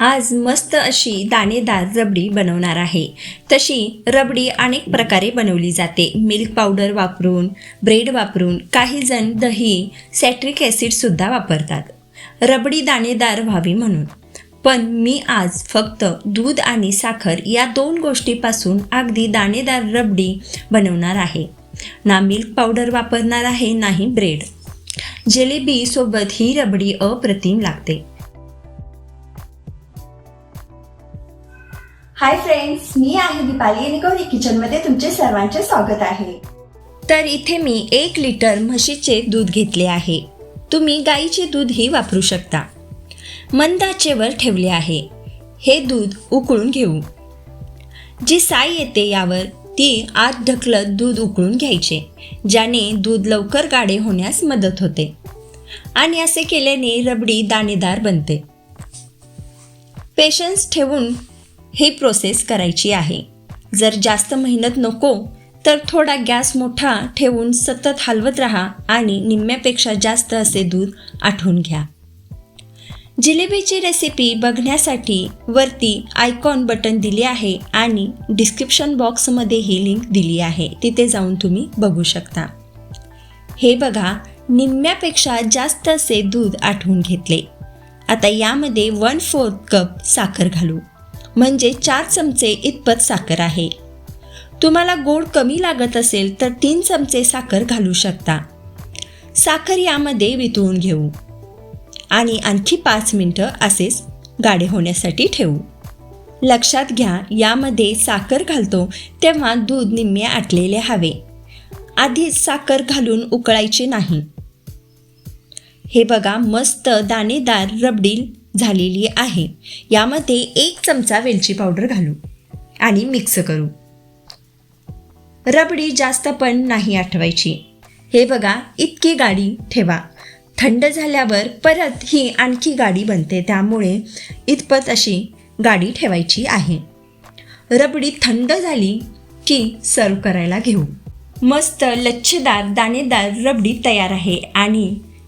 आज मस्त अशी दाणेदार रबडी बनवणार आहे. तशी रबडी अनेक प्रकारे बनवली जाते. मिल्क पावडर वापरून ब्रेड वापरून काही जण दही सॅट्रिक ॲसिडसुद्धा वापरतात. रबडी दाणेदार व्हावी म्हणून. पण मी आज फक्त दूध आणि साखर या दोन गोष्टीपासून अगदी दाणेदार रबडी बनवणार आहे. ना मिल्क पावडर वापरणार आहे नाही ब्रेड. जिलेबी सोबत ही रबडी अप्रतिम लागते. हाय फ्रेंड्स मी आहे दीपाली आणि गौरी किचनमध्ये तुमचे सर्वांचे स्वागत आहे. तर इथे मी एक लिटर म्हशीचे दूध घेतले आहे. तुम्ही गाईचे दूधही वापरू शकता. मंद आचेवर ठेवले आहे. हे दूध उकळून घेऊ. जी साय येते यावर ती आत ढकलत दूध उकळून घ्यायचे ज्याने दूध लवकर गाडे होण्यास मदत होते. आणि असे केल्याने रबडी दाणेदार बनते. पेशन्स ठेवून हे प्रोसेस करायची आहे. जर जास्त मेहनत नको तर थोडा गॅस मोठा ठेवून सतत हलवत राहा आणि निम्म्यापेक्षा जास्त असे दूध आठवून घ्या. जिलेबीची रेसिपी बघण्यासाठी वरती आयकॉन बटन दिले आहे आणि डिस्क्रिप्शन बॉक्समध्ये ही लिंक दिली आहे. तिथे जाऊन तुम्ही बघू शकता. हे बघा निम्म्यापेक्षा जास्त असे दूध आठवून घेतले. आता यामध्ये वन फोर्थ कप साखर घालू. म्हणजे चार चमचे इतपत साखर आहे. तुम्हाला गोड कमी लागत असेल तर तीन चमचे साखर घालू शकता. साखर यामध्ये वितळून घेऊ. आणि आणखी पाच मिनटं असेच गाढे होण्यासाठी ठेवू. लक्षात घ्या यामध्ये साखर घालतो तेव्हा दूध निम्मे आटलेले हवे. आधीच साखर घालून उकळायचे नाही. हे बघा मस्त दाणेदार रबडील झालेली आहे. यामध्ये एक चमचा वेलची पावडर घालू आणि मिक्स करू. रबडी जास्त पण नाही आठवायची. हे बघा इतकी गाडी ठेवा. थंड झाल्यावर परत ही आणखी गाडी बनते त्यामुळे इतपत अशी गाडी ठेवायची आहे. रबडी थंड झाली की सर्व करायला घेऊ. मस्त लच्छेदार दाणेदार रबडी तयार आहे आणि